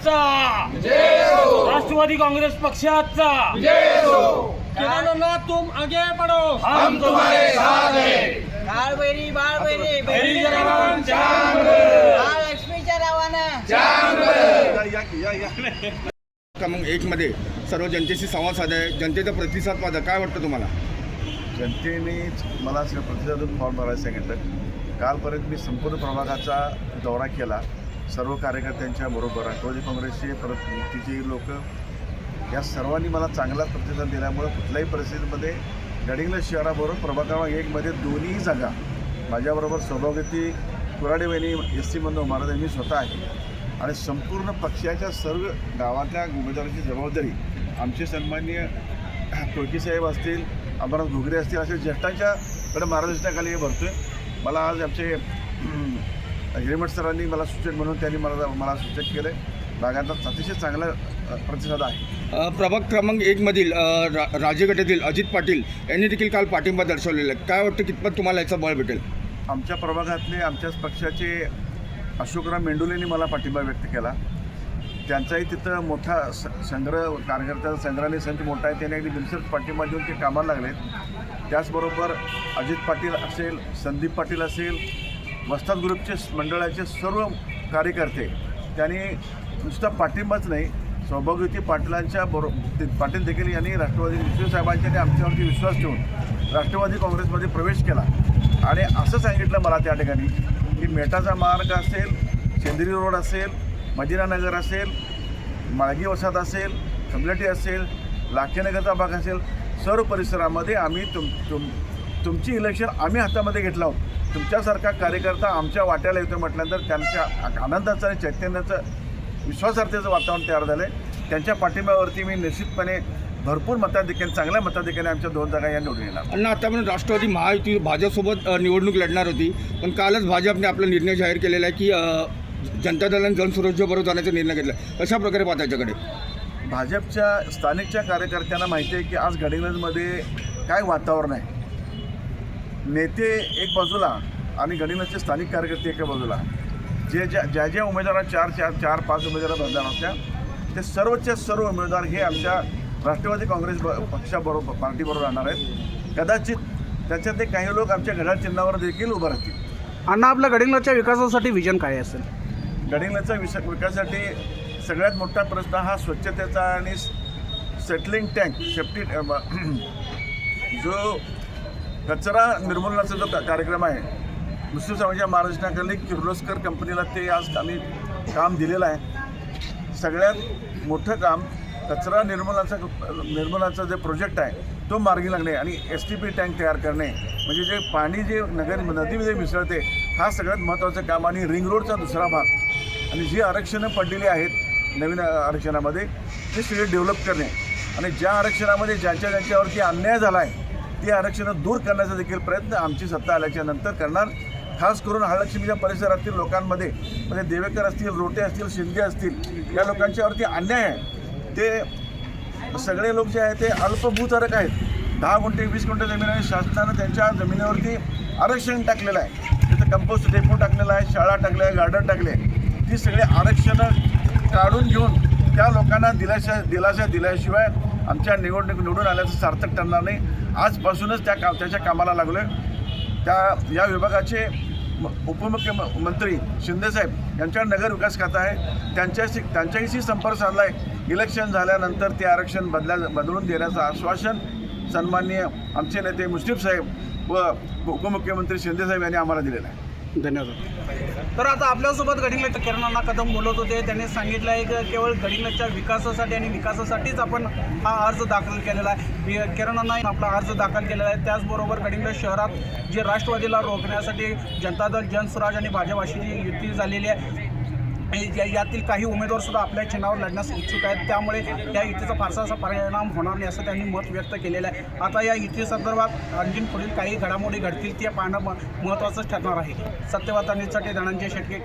पक्षाचा. राष्ट्रवादी काँग्रेस पक्षाचा. किराणा तुम आगे बढ़ो. हम तुम्हारे साथ हैं. बाळ बहिणी जगन जाम बाळ लक्ष्मीच्या नावानं क्रमांक एकमध्ये सर्व जनतेशी संवाद साधाय जनतेचा प्रतिसाद पाहता. काय वाटतं तुम्हाला? जनतेनेच मला असं प्रतिसादून फॉर्म भरायला सांगितलं. कालपर्यंत मी संपूर्ण प्रभागाचा दौरा केला. सर्व कार्यकर्त्यांच्या बरोबर राष्ट्रवादी काँग्रेसचे परत युतीचे लोक. या सर्वांनी मला चांगला प्रतिसाद दिल्यामुळं कुठल्याही परिस्थितीमध्ये गडिंग्लज शहराबरोबर प्रभाग क्रमांक एकमध्ये दोन्ही जागा माझ्याबरोबर सौभाग्यवती कुराडे वहिनी एस सीमधून महाराज यांनी स्वतः आहे. आणि संपूर्ण पक्षाच्या सर्व गावातल्या उमेदवारांची जबाबदारी आमचे सन्माननीय कोळकीसाहेब असतील अमरनाथ घुगरे असतील असे ज्येष्ठांच्याकडे मार्गदर्शनाखाली हे भरतो आहे मला आज आमचे हिरेमठ सरांनी मला सूचक म्हणून त्यांनी मला मला सूचक केलं भागाचा अतिशय चांगला प्रतिसाद आहे. प्रभाग क्रमांक एकमधील रा राजे गटातील अजित पाटील यांनी देखील काल पाठिंबा दर्शवलेला आहे. काय वाटतं कितपत तुम्हाला याचा बळ भेटेल? आमच्या प्रभागातले आमच्याच पक्षाचे अशोकराव मेंडुलेंनी मला पाठिंबा व्यक्त केला. त्यांचाही तिथं मोठा स संग्रह कार्यकर्त्याचा संग्रहालय संच मोठा आहे. त्याने अगदी बिनसर पाठिंबा देऊन ते कामाला लागलेत. त्याचबरोबर अजित पाटील असेल संदीप पाटील असेल वस्ताद ग्रुपचे मंडळाचे सर्व कार्यकर्ते त्यांनी नुसता पाठिंबाच नाही सौभाग्यवती पाटलांच्या बरो ते- पाटील देखील यांनी राष्ट्रवादी विश्व साहेबांच्या आणि आमच्यावरती विश्वास ठेवून राष्ट्रवादी काँग्रेसमध्ये प्रवेश केला. आणि असं सांगितलं मला त्या ठिकाणी की मेटाचा मार्ग असेल सेंद्री रोड असेल मदिनानगर असेल माळगी वसाहत असेल कमलटी असेल लाखेनगरचा भाग असेल सर्व परिसरामध्ये आम्ही तुम तुम तुमची इलेक्शन आम्ही हातामध्ये घेतलं आहोत तुमच्यासारखा कार्यकर्ता आमच्या वाट्याला येतो म्हटल्यानंतर त्यांच्या आनंदाचं आणि चैतन्याचं विश्वासार्थीचं वातावरण तयार झालं आहे त्यांच्या पाठिंब्यावरती मी निश्चितपणे भरपूर मताधिक्याने चांगल्या मताधिक्याने आमच्या दोन जागा या निवडून येणार. आणि आतापर्यंत राष्ट्रवादी महायुती भाजपसोबत निवडणूक लढणार होती. पण कालच भाजपने आपला निर्णय जाहीर केलेला आहे की जनता दल आणि जनसुरक्षेबरोबर जाण्याचा निर्णय घेतला कशा प्रकारे पाहता याच्याकडे? भाजपच्या स्थानिकच्या कार्यकर्त्यांना माहिती आहे की आज गडिंग्लजमध्ये काय वातावरण आहे? नेते एक बाजूला आणि गडिंग्लजचे स्थानिक कार्यकर्ते एका बाजूला. जे ज्या ज्या ज्या उमेदवारांना चार चार चार पाच उमेदवार मतदान होत्या ते सर्वच्या सर्व उमेदवार हे आमच्या राष्ट्रवादी काँग्रेस ब- पक्षाबरोबर पार्टीबरोबर राहणार आहेत. कदाचित त्याच्यातले काही लोक आमच्या घड्याळ चिन्हावर देखील उभं राहतील. अण्णा आपल्या गडिंगलाच्या विकासासाठी विजन काय असेल? गडिंगलजचा विस विकासासाठी सगळ्यात मोठा प्रश्न हा स्वच्छतेचा आणि सेटलिंग टँक सेफ्टी जो कचरा निर्मूलनाचा जो का- कार्यक्रम आहे मुस्लिम समाजाच्या महाराष्ट्राखाली किर्लोस्कर कंपनीला ते आज आम्ही काम दिलेलं आहे. सगळ्यात मोठं काम कचरा निर्मूलनाचा निर्मूलनाचा जे प्रोजेक्ट आहे तो मार्गी लागणे आणि एस टी पी टँक तयार करणे. म्हणजे जे पाणी जे नगर नदीमध्ये मिसळते हा सगळ्यात महत्त्वाचं काम आणि रिंग रोडचा दुसरा भाग. आणि जी आरक्षणं पडलेली आहेत नवीन आरक्षणामध्ये ते सगळे डेव्हलप करणे. आणि ज्या आरक्षणामध्ये ज्यांच्या ज्यांच्यावरती अन्याय झाला आहे ते आरक्षणं दूर करण्याचा देखील प्रयत्न आमची सत्ता आल्याच्यानंतर करणार. खास करून हळलक्ष्मीच्या परिसरातील लोकांमध्ये म्हणजे देवेकर असतील रोटे असतील शिंदे असतील या लोकांच्यावरती अन्याय आहे. ते सगळे लोक जे आहेत ते अल्पभूधारक आहेत. दहा गुंठे वीस गुंठे जमीन आहे. शासनानं त्यांच्या जमिनीवरती आरक्षण टाकलेलं आहे. तिथं कंपोस्ट डेपो टाकलेला आहे शाळा टाकल्या आहे गार्डन टाकले. ती सगळे आरक्षणं काढून घेऊन त्या लोकांना दिलाशा दिलाशा दिल्याशिवाय आमच्या निवडणूक निवडून आल्याचं सार्थक ठरणार नाही. आजपासूनच त्या का त्याच्या कामाला लागलो आहे त्या या विभागाचे म- उपमुख्यमंत्री शिंदेसाहेब यांच्या नगरविकास खातं आहे. त्यांच्याशी त्यांच्याशी संपर्क साधला आहे इलेक्शन झाल्यानंतर ते आरक्षण बदल्या बदलून देण्याचं आश्वासन सन्माननीय आमचे नेते मुश्रीफ साहेब व उपमुख्यमंत्री शिंदेसाहेब यांनी आम्हाला दिलेलं आहे. धन्यवाद. तर आता आपल्यासोबत गडिंगलच्या किरणांना कदम बोलत होते. त्यांनी सांगितलं आहे की केवळ गडिंगलच्या विकासासाठी आणि विकासासाठीच आपण हा अर्ज दाखल केलेला आहे. वि- किरणांना आपला अर्ज दाखल केलेला आहे. त्याचबरोबर गडिंगलज शहरात जे राष्ट्रवादीला रोखण्यासाठी जनता दल जनस्वराज आणि भाजप अशी जी युती झालेली आहे यातील काही उमेदवार सुद्धा आपल्या चिन्हावर लढण्यास इच्छुक आहेत. त्यामुळे या युतीचा फारसा असा परिणाम होणार नाही असं त्यांनी मत व्यक्त केलेलं आहे. आता या युतीसंदर्भात आणखीन पुढील काही घडामोडी घडतील ते पाहणं महत्त्वाचं महत्त्वाचंच ठरणार आहे. सत्यवाद न्यूजसाठी धनंजय शेटके